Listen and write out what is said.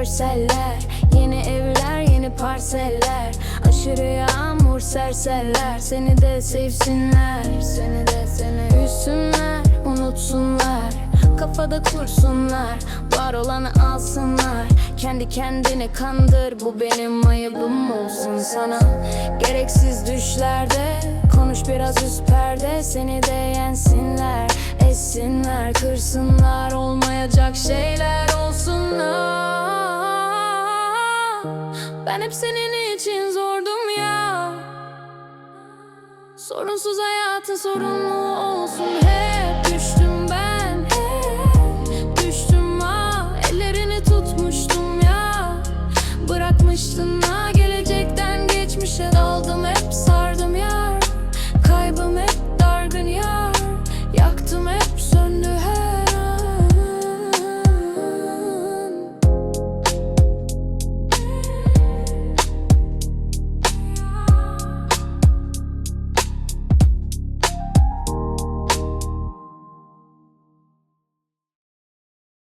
görseller Yeni evler yeni parseller. Aşırı yağmur serseller Seni de sevsinler. Seni de seni Üzsünler unutsunlar. Kafada kursunlar Var olanı alsınlar. Kendi kendini kandır Bu benim ayıbım olsun sana. Gereksiz düşlerde Konuş biraz üst perde Seni de yensinler Essinler. Kırsınlar Olmayacak şeyler Ben hep senin için zordum ya. Sorunsuz hayatın sorunlu olsun. Hep düştüm ben hep düştüm ha. Ellerini tutmuştum ya. Bırakmıştın ha gelecekten geçmişe daldım. hep